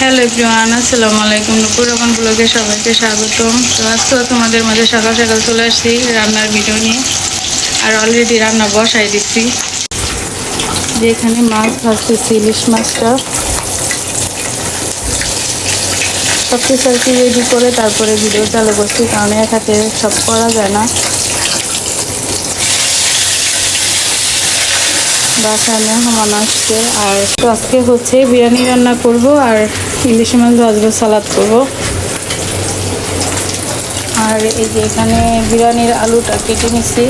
Hello everyone, আসসালামু আলাইকুম। নুপুর রহমান ব্লগে সবাইকে স্বাগতম। তো আজকেও তোমাদের মাঝে সকাল সকাল চলে আসছি রান্নার ভিডিও নিয়ে। আর অলরেডি রান্না বসাই দিচ্ছি। যে এখানে মাছ ভাজতেছি, ইলিশ মাছটা। সব কিছু আর কি রেডি করে তারপরে ভিডিও চালু করছি, কারণ এক হাতে সব করা যায় না। বাসায় মেহমান আসছে। আর তো আজকে হচ্ছে বিরিয়ানি রান্না করব আর ইলিশ মাছ ভাজবো, সালাদ করব। আর এই যে এখানে বিরিয়ানির আলুটা কেটে নিছি।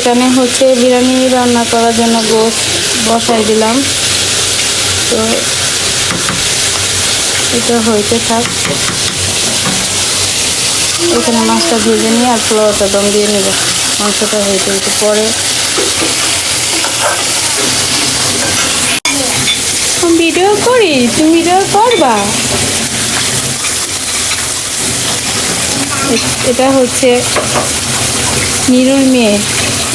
এখানে হচ্ছে বিরিয়ানি রান্না করার জন্য গোস বসাই দিলাম। তো এটা হইতে থাক। এখানে মাছটা ভেজে নিয়ে আর পোলাওটা দম দিয়ে নেব। মাংসটা হইতে হইতে পরে ভিডিও করি তুমি ভিডিও করবা। এটা হচ্ছে নিরুর মেয়ে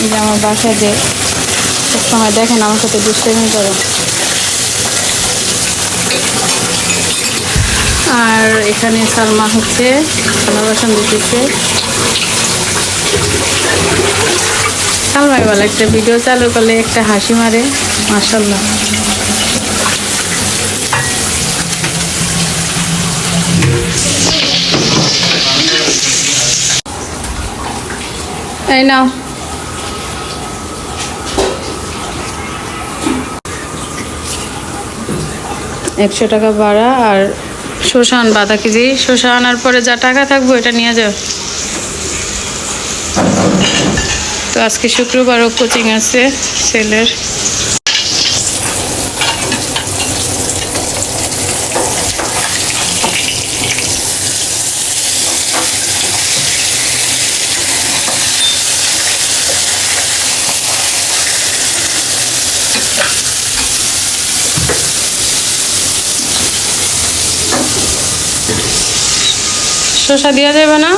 যে আমার বাসাতে সময় দেখেন আমার সাথে দুষ্টামি করে। আর এখানে সালমা হচ্ছে বাসন দিতেছে। সালমাই বলে একটা ভিডিও চালু করলে একটা হাসি মারে মাসাল্লাহ এই নাও একশো টাকা ভাড়া আর শোষণ বাধা কেজি। শোষা আনার পরে যা টাকা থাকব এটা নিয়ে যাও। তো আজকে শুক্রবারও কোচিং আছে ছেলের। শসা দেওয়া যাবে না?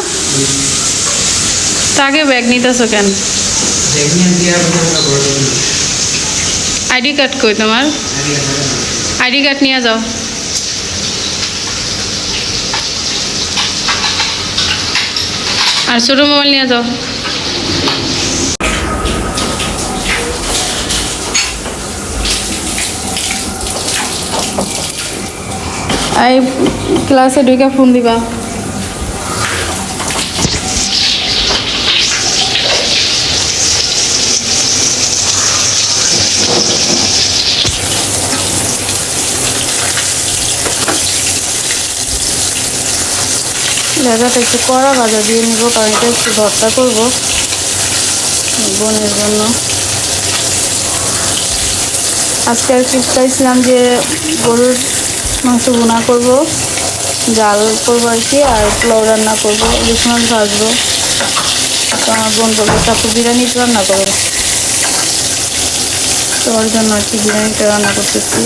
তাকে ব্যাগ নিতেছো কেন? আইডি কার্ড কই তোমার? আইডি কার্ড নিয়ে যাও। আর ছোটো মোবাইল নিয়ে যাও। এই ক্লাসে ঢুকে ফোন দিবা। লেজাটা একটু কড়া ভাজা দিয়ে নেব, কারণ এটা একটু ভর্তা করব বোনের জন্য। আজকে আর কি চাইছিলাম যে গরুর মাংস বোনা করব জাল করব আর কি, আর পোলাও রান্না করব ইলিশ মাছ ভাজবো। তো আমার বোন বলল তারপর বিরিয়ানিটা রান্না করব তো জন্য আর কি বিরিয়ানিটা রান্না করতেছি।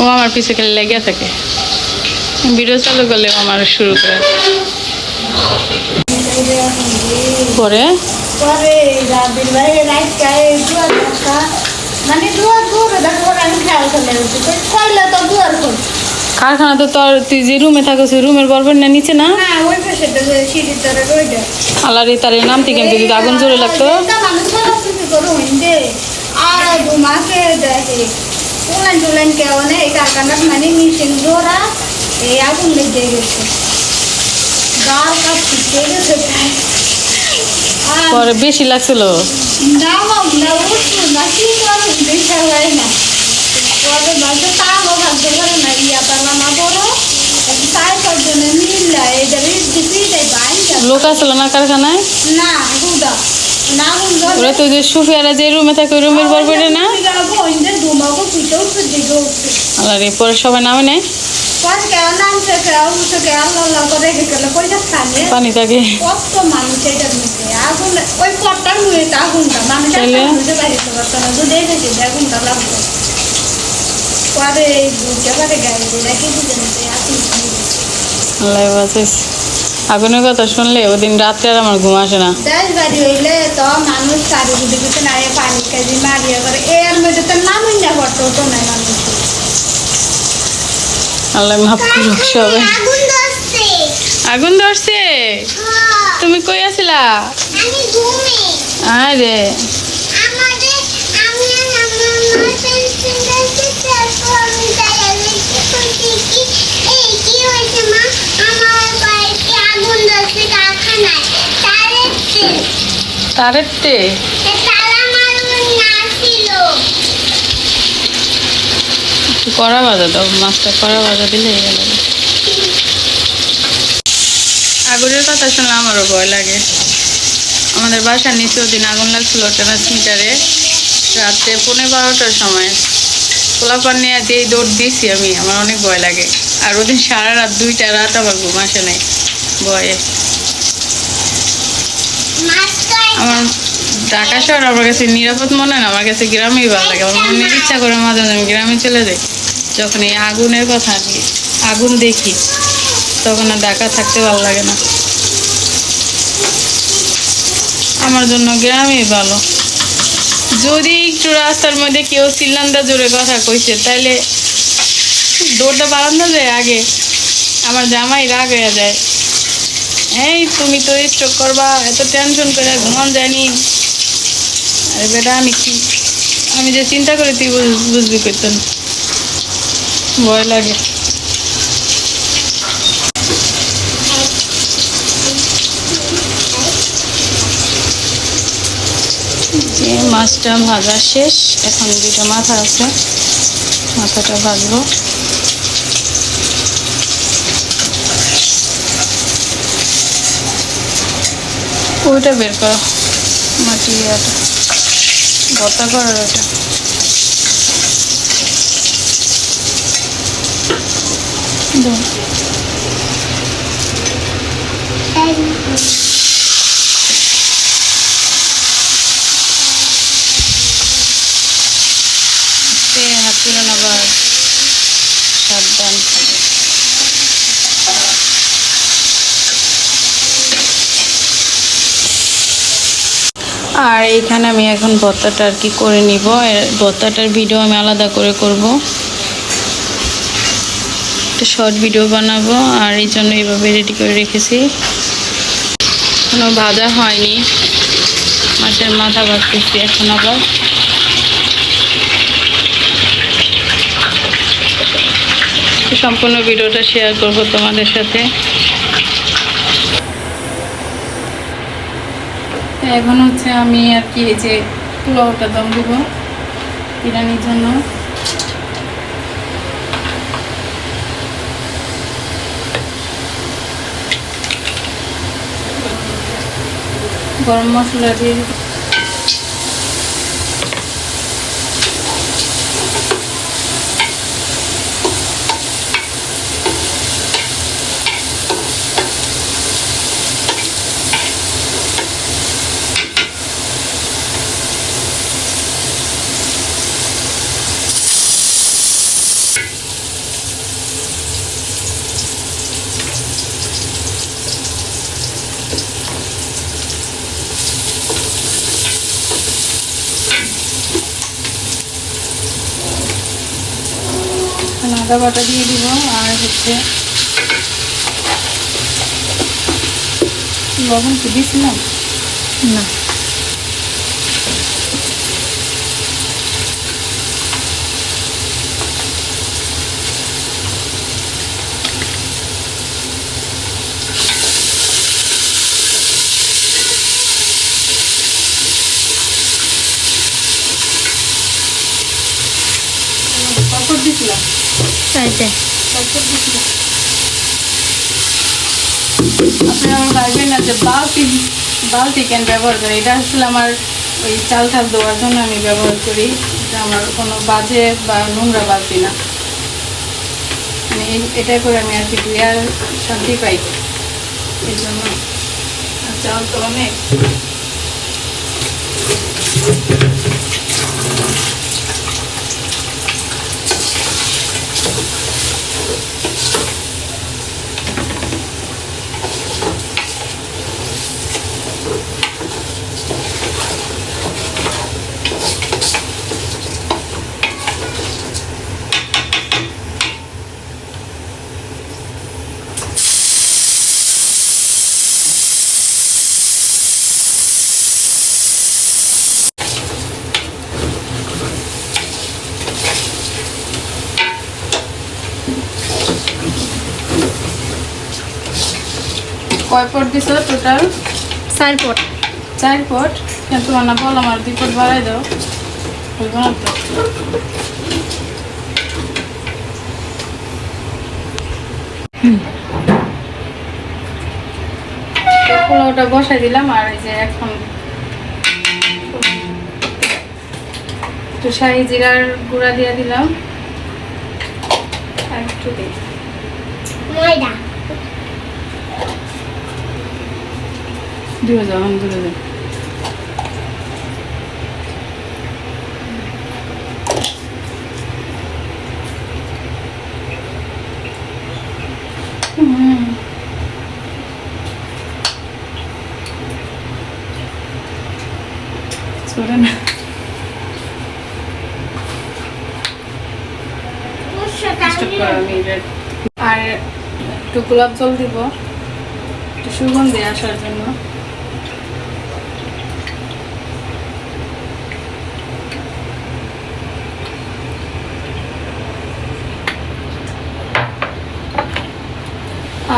ও আমার পিছে খেলে লেগে থাকে। ভিডিও চালু করলে আমার শুরু করে। পরে? রাখা মানে তো কারখানা তোর তুই যে রুমে থাকো রুমের বরবেন না নিচে না? সিঁড়ির তরে নাম থেকে যদি আগুন জোরে লাগতো। আর মাসে দেখে। উলান টুলান কেউ নেই কারখানার মানে মিশিং জোড়া এই আগুন লেগে গেছে গাল কাপ শিখে গেছে পরে বেশি লাগছিল না না উঠু না কি করো দেখা হয় না পরে বলতে তাও ভাবতে পারে না ইয়া পারলাম না বড় তাই করজনে মিললা দিবি দেয় বাইন লোক আসলো না কারখানায় না না গুদা ওরা তো যে সুফিয়ারা যে রুমে থাকে, ওই রুমের না তো দিকে উঠছে আল্লাহর এই পরে সবাই নামে নেয়। আল্লাহ না আল্লাহ আগুনের কথা শুনলে ওদিন রাত্রে আর আমার ঘুম আসে না। দেশ বাড়ি হইলে তো মানুষ চারিদিকে কিছু নাই পানি কাজি মারিয়া করে। এর মধ্যে তো নামই না পড়তো তো নাই মানুষ। আল্লাহ মাফ করুক সবাই। আগুন ধরছে। হ্যাঁ, তুমি কই আছিলা? আমি আরে আমাদের আমি আর আমার মা পেন্সিল দেখছি তারপর আমি দাঁড়িয়ে দেখছি বলছি কি এই কি হয়েছে মা আমার বাড়িতে আগুন ধরছে কারখানায় তারেতে তারেতে তারা মারুন না ছিল। একটু কড়া বাজা দাও মাছটা কড়া বাজা দিলে হয়ে গেল। আগুনের কথা শুনলে আমারও ভয় লাগে। আমাদের বাসার নিচে ওদিন আগুন লাগছিল ট্রান্সমিটারে। রাত্রে পনেরো বারোটার সময়। পোলাপান নিয়ে যেই দৌড় দিয়েছি আমি আমার অনেক ভয় লাগে। আর ওদিন সারা রাত দুইটা রাত আমার ঘুম আসে নাই। ভয়ে। আমার ঢাকা শহর আমার কাছে নিরাপদ মনে হয় না আমার কাছে গ্রামেই ভালো লাগে। আমার মনে ইচ্ছা করে মাঝে মাঝে আমি গ্রামে চলে যাই। যখন এই আগুনের কথা আগুন দেখি তখন আর ঢাকা থাকতে ভালো লাগে না। আমার জন্য গ্রামেই ভালো। যদি একটু রাস্তার মধ্যে কেউ চিল্লান্দা জোরে কথা কইছে তাইলে দৌড়টা বারান্দা যায় আগে? আমার জামাই রাগ হয়ে যায়। এই, তুমি তো স্ট্রোক করবা, এত টেনশন করে ঘুমান যায়নি। আরে বেটা, আমি কি আমি যে চিন্তা করি, তুই বুঝ- বুঝবি করতেন ভয় লাগে। যে মাছটা ভাজা শেষ, এখন দুটো মাথা আছে, মাথাটা ভাজবো। ওইটা বের করো। মাটি ইয়াটা ভর্তা করার ওইটা হাত তুলে আবার। সাবধান। আর এইখানে আমি এখন ভর্তাটা আর কি করে নিব। ভর্তাটার ভিডিও আমি আলাদা করে করব। একটা শর্ট ভিডিও বানাবো, আর এই জন্য এইভাবে রেডি করে রেখেছি। কোনো ভাজা হয়নি। মাছের মাথা ভাজতেছি এখন আবার। সম্পূর্ণ ভিডিওটা শেয়ার করব তোমাদের সাথে। এখন হচ্ছে আমি আর কি এই যে পোলাওটা দম দেবো বিরিয়ানির জন্য। গরম মশলা দিয়ে দিতে আদা বাটা দিয়ে দিব আর হচ্ছে লবণ কি দিয়েছিলাম না? কখন দিয়েছিলাম চাইতে আপনি আমার ভাইবেন না যে বালতি বালতি কেন ব্যবহার করে। এটা আসলে আমার ওই চাল টাল দেওয়ার জন্য আমি ব্যবহার করি। এটা আমার কোনো বাজে বা নোংরা বালতি না। মানে এটা করে আমি আর কি ধুয়ে আর শান্তি পাই। এই জন্য চাল তো অনেক। কয় পট দিছ টোটাল চার পট। চার পট? কেন তোমার না বল আমার দুই পট বাড়াই দাও। পোলাওটা বসাই দিলাম আর এই যে এখন একটু শাহি জিরার গুঁড়া দিয়ে দিলাম। একটু দিই। ময়দা। দিয়ে যাও আমি আর একটু গোলাপ জল দিব একটু সুগন্ধি আসার জন্য।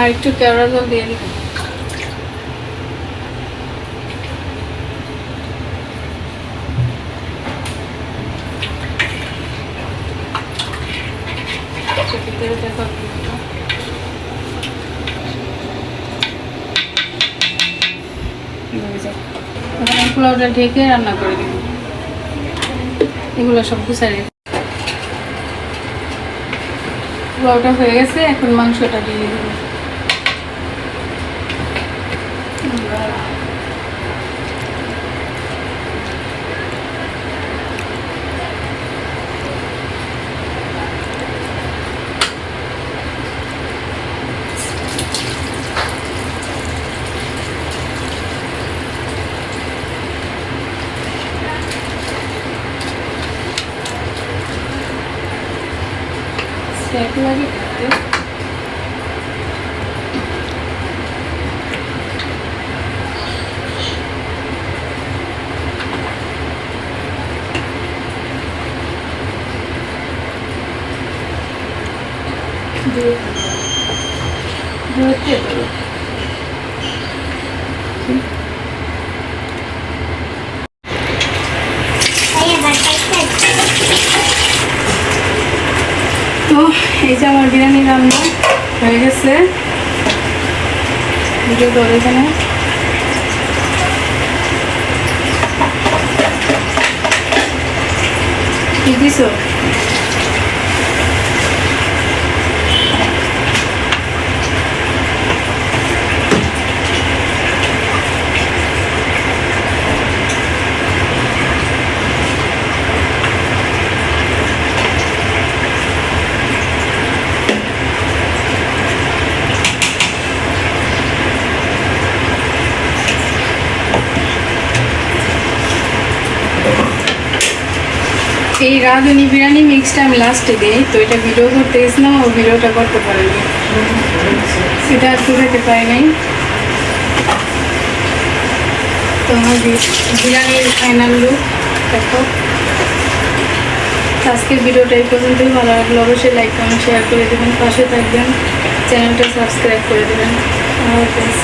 আর একটু কেওড়া জল দিয়ে দিব পোলাওটা ঢেকে রান্না করে দিব এগুলো সব গুছাই পোলাওটা হয়ে গেছে, এখন মাংসটা দিয়ে দিব স্যাক লাগে খেতে। দূরে থাকো। তো এই যে আমার বিরিয়ানি রান্না হয়ে গেছে ভিডিও ধরে কি দিছো এই রাঁধুনি বিরিয়ানি মিক্সটা আমি লাস্টে দিই, তো এটা ভিডিও করতে গেছিলাম ও ভিডিওটা করতে পারিনি সেটা আর খেতে পারি নাই। তো আমার বিরিয়ানির ফাইনাল লুক দেখো। আজকের ভিডিওটা এই পর্যন্তই, ভালো লাগল অবশ্যই লাইক কমেন্ট শেয়ার করে দেবেন, পাশে থাকবেন। চ্যানেলটা সাবস্ক্রাইব করে দেবেন। হাফেজ।